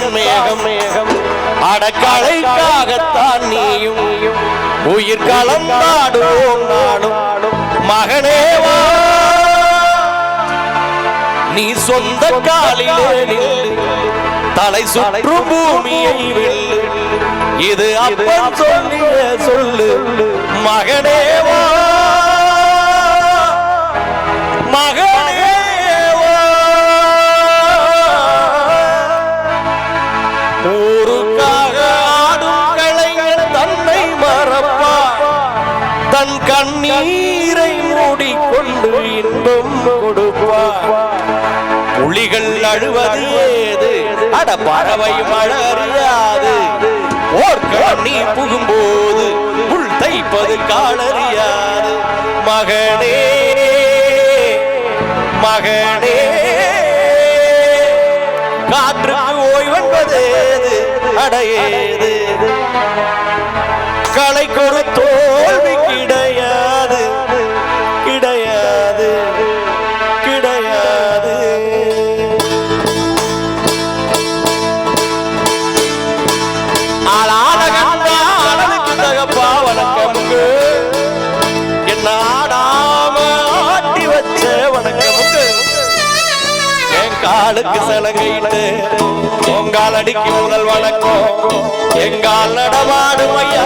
தான் மேகம் மேகம். அடக்களைக்காகத்தான் நீயும் உயிர் கலந்தாடுவோம் நாடும். மகனேவா நீ சொந்த காலிலே தலை சுற்று பூமியை வெல்லு. இது அப்பன் சொல்லிய சொல்லு. மகனேவா தன் கண்ணீரை மூடிக்கொண்டு இன்பம் கொடுப்பார். புலிகள் அழுவது ஏது? அட பறவை மழறியாது ஓர்கண்ணி புகும்போது புல் தைப்பது காலறியாது. மகனே மகனே காற்று ஓய்வென்பது அடையேது என் காலுக்கு சலங்கையிட்டு உங்கால் அடிக்கு முதல் வணக்கம். எங்கால் நடமாடும் ஐயா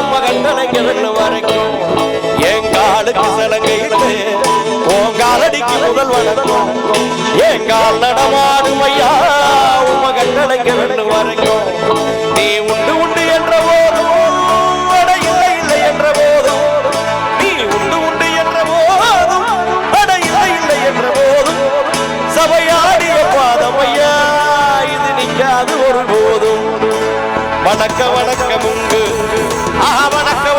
உம்ம கண்டனைங்க வரைக்கும். எங்காலுக்கு சலங்கையிட்டு உங்கால் அடிக்கு முதல் வணக்கம். எங்கால் நடமாடும் ஐயா உம்ம கண்டனைங்க வரைக்கும். ஐயா இது நிற்காது ஒரு போதும். வணக்க வணக்கம் உண்டு ஆ வணக்கம்.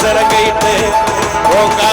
சரங்கையிட்டு போங்க